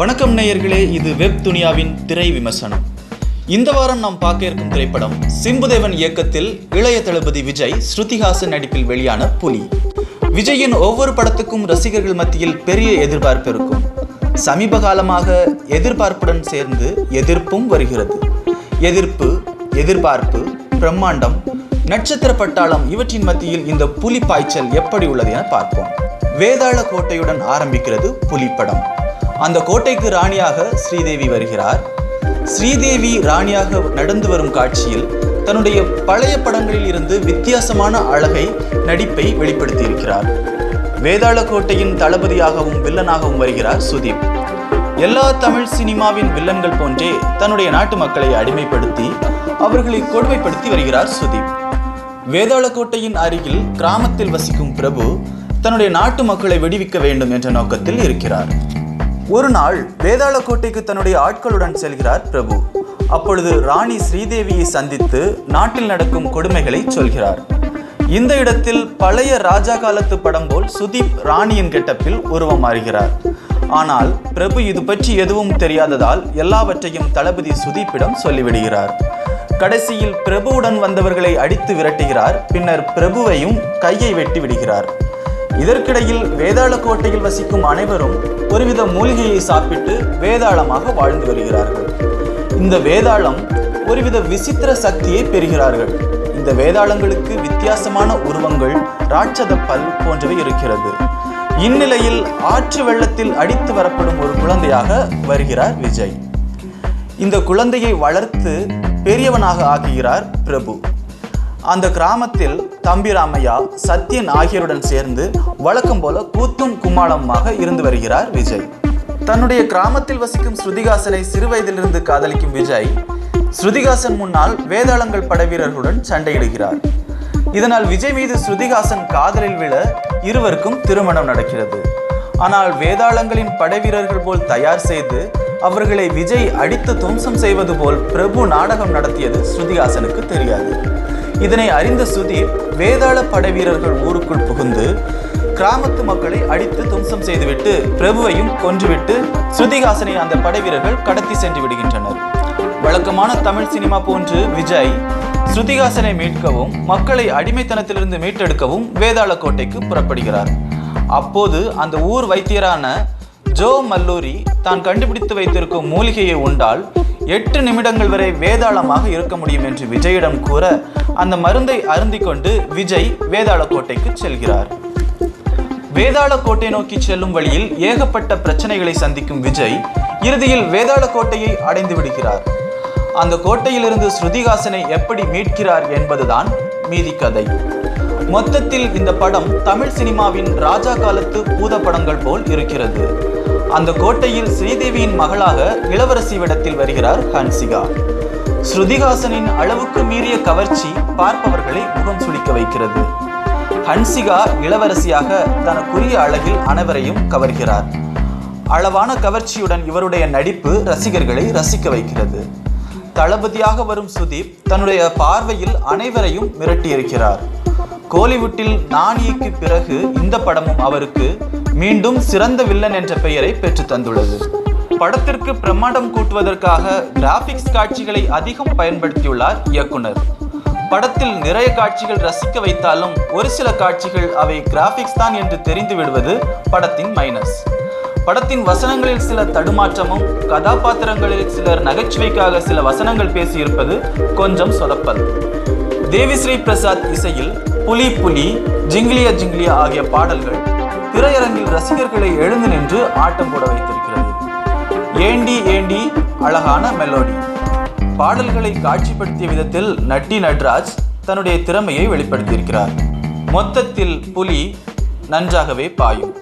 வணக்கம் நேயர்களே இது வெப் துனியாவின் திரை விமர்சனம். இந்த வாரம் நாம் பார்க்க இருக்கும் திரைப்படம் சிம்புதேவன் இயக்கத்தில் இளைய தளபதி விஜய் ஸ்ருதிஹாசன் நடிப்பில் வெளியான புலி. விஜயின் ஒவ்வொரு படத்துக்கும் ரசிகர்கள் மத்தியில் பெரிய எதிர்பார்ப்பு இருக்கும். சமீப காலமாக எதிர்பார்ப்புடன் சேர்ந்து எதிர்ப்பும் வருகிறது. எதிர்ப்பு எதிர்பார்ப்பு பிரம்மாண்டம் நட்சத்திர பட்டாளம் இவற்றின் மத்தியில் இந்த புலி பாய்ச்சல் எப்படி உள்ளது என பார்ப்போம். வேதாள கோட்டையுடன் ஆரம்பிக்கிறது புலி படம். அந்த கோட்டைக்கு ராணியாக ஸ்ரீதேவி வருகிறார். ஸ்ரீதேவி ராணியாக நடந்து வரும் காட்சியில் தன்னுடைய பழைய படங்களில் இருந்து வித்தியாசமான அழகை நடிப்பை வெளிப்படுத்தியிருக்கிறார். வேதாள கோட்டையின் தளபதியாகவும் வில்லனாகவும் வருகிறார் சுதீப். எல்லா தமிழ் சினிமாவின் வில்லன்கள் போன்றே தன்னுடைய நாட்டு மக்களை அடிமைப்படுத்தி அவர்களை கொடுமைப்படுத்தி வருகிறார் சுதீப். வேதாளக்கோட்டையின் அருகில் கிராமத்தில் வசிக்கும் பிரபு தன்னுடைய நாட்டு மக்களை விடுவிக்க வேண்டும் என்ற நோக்கத்தில் இருக்கிறார். ஒரு நாள் வேதாளக்கோட்டைக்கு தன்னுடைய ஆட்களுடன் செல்கிறார் பிரபு. அப்பொழுது ராணி ஸ்ரீதேவியை சந்தித்து நாட்டில் நடக்கும் கொடுமைகளை சொல்கிறார். இந்த இடத்தில் பழைய ராஜா காலத்து படம் போல் சுதீப் ராணியின் கெட்டப்பில் உருவம் மாறுகிறார். ஆனால் பிரபு இது பற்றி எதுவும் தெரியாததால் எல்லாவற்றையும் தளபதி சுதீப்பிடம் சொல்லிவிடுகிறார். கடைசியில் பிரபுவுடன் வந்தவர்களை அடித்து விரட்டுகிறார். பின்னர் பிரபுவையும் கையை வெட்டி விடுகிறார். இதற்கிடையில் வேதாள கோட்டையில் வசிக்கும் அனைவரும் ஒருவித மூலிகையை சாப்பிட்டு வேதாளமாக வாழ்ந்து வருகிறார்கள். இந்த வேதாளம் ஒருவித விசித்திர சக்தியை பெறுகிறார்கள். இந்த வேதாளங்களுக்கு வித்தியாசமான உருவங்கள் ராட்சத பல் போன்றவை இருக்கிறது. இந்நிலையில் ஆற்று வெள்ளத்தில் அடித்து வரப்படும் ஒரு குழந்தையாக வருகிறார் விஜய். இந்த குழந்தையை வளர்த்து பெரியவனாக ஆக்குகிறார் பிரபு. அந்த கிராமத்தில் தம்பிராமையா சத்யன் ஆகியோருடன் சேர்ந்து வழக்கம் போல கூத்தும் கும்மாளமாக இருந்து வருகிறார் விஜய். தன்னுடைய கிராமத்தில் வசிக்கும் ஸ்ருதிகாசனை சிறுவயதிலிருந்து காதலிக்கும் விஜய் ஸ்ருதிகாசன் முன்னால் வேதாளங்கள் படைவீரர்களுடன் சண்டையிடுகிறார். இதனால் விஜய் மீது ஸ்ருதிகாசன் காதலில் விழ இருவருக்கும் திருமணம் நடக்கிறது. ஆனால் வேதாளங்களின் படைவீரர்கள் போல் தயார் செய்து அவர்களை விஜய் அடித்து துவம்சம் செய்வது போல் பிரபு நாடகம் நடத்தியது ஸ்ருதிஹாசனுக்கு தெரியாது. இதனை அறிந்த சுதீர் வேதாள படை வீரர்கள் ஊருக்குள் புகுந்து கிராமத்து மக்களை அடித்து துவம்சம் செய்துவிட்டு பிரபுவையும் கொன்றுவிட்டு ஸ்ருதிஹாசனை அந்த படை வீரர்கள் கடத்தி சென்று விடுகின்றனர். வழக்கமான தமிழ் சினிமா போன்று விஜய் ஸ்ருதிஹாசனை மீட்கவும் மக்களை அடிமைத்தனத்திலிருந்து மீட்டெடுக்கவும் வேதாள கோட்டைக்கு புறப்படுகிறார். அப்போது அந்த ஊர் வைத்தியரான ஜோ மல்லூரி தான் கண்டுபிடித்து வைத்திருக்கும் மூலிகையை உண்டால் எட்டு நிமிடங்கள் வரை வேதாளமாக இருக்க முடியும் என்று விஜயிடம் கூற அந்த மருந்தை அருந்திக் கொண்டு விஜய் வேதாள கோட்டைக்கு செல்கிறார். வேதாள கோட்டை நோக்கி செல்லும் வழியில் ஏகப்பட்ட பிரச்சனைகளை சந்திக்கும் விஜய் இறுதியில் வேதாள கோட்டையை அடைந்து விடுகிறார். அந்த கோட்டையிலிருந்து ஸ்ருதிகாசனை எப்படி மீட்கிறார் என்பதுதான் மீதி கதை. மொத்தத்தில் இந்த படம் தமிழ் சினிமாவின் ராஜா காலத்து பூத படங்கள் போல் இருக்கிறது. அந்த கோட்டையில் ஸ்ரீதேவியின் மகளாக இளவரசி வேடத்தில் வருகிறார் ஹன்சிகா. ஸ்ருதிகாசனின் அளவுக்கு மீறிய கவர்ச்சி பார்ப்பவர்களை முகம் சுளிக்க வைக்கிறது. ஹன்சிகா இளவரசியாக தனக்குரிய அழகில் அனைவரையும் கவர்கிறார். அளவான கவர்ச்சியுடன் இவருடைய நடிப்பு ரசிகர்களை ரசிக்க வைக்கிறது. தளபதியாக வரும் சுதீப் தன்னுடைய பார்வையில் அனைவரையும் மிரட்டியிருக்கிறார். கோலிவுட்டில் நாணிக்கு பிறகு இந்த படமும் அவருக்கு மீண்டும் சிறந்த வில்லன் என்ற பெயரை பெற்று தந்துள்ளது. படத்திற்கு பிரம்மாண்டம் கூட்டுவதற்காக கிராபிக்ஸ் காட்சிகளை அதிகம் பயன்படுத்தியுள்ளார் இயக்குனர். படத்தில் நிறைய காட்சிகள் ரசிக்க வைத்தாலும் ஒரு சில காட்சிகள் அவை கிராபிக்ஸ் தான் என்று தெரிந்து விடுவது படத்தின் மைனஸ் படத்தின் வசனங்களில் சில தடுமாற்றமும் கதாபாத்திரங்களில் சிலர் நகைச்சுவைக்காக சில வசனங்கள் பேசியிருப்பது கொஞ்சம் சொதப்பல். தேவிஸ்ரீ பிரசாத் இசையில் புலி புலி ஜிங்கிலியா ஜிங்கிலியா ஆகிய பாடல்கள் திரையரங்கில் ரசிகர்களை எழுந்து நின்று ஆட்டம் போட வைத்திருக்கிறது. ஏண்டி ஏண்டி அழகான மெலோடி பாடல்களை காட்சிப்படுத்திய விதத்தில் நட்டி நட்ராஜ் தன்னுடைய திறமையை வெளிப்படுத்தியிருக்கிறார். மொத்தத்தில் புலி நன்றாகவே பாயும்.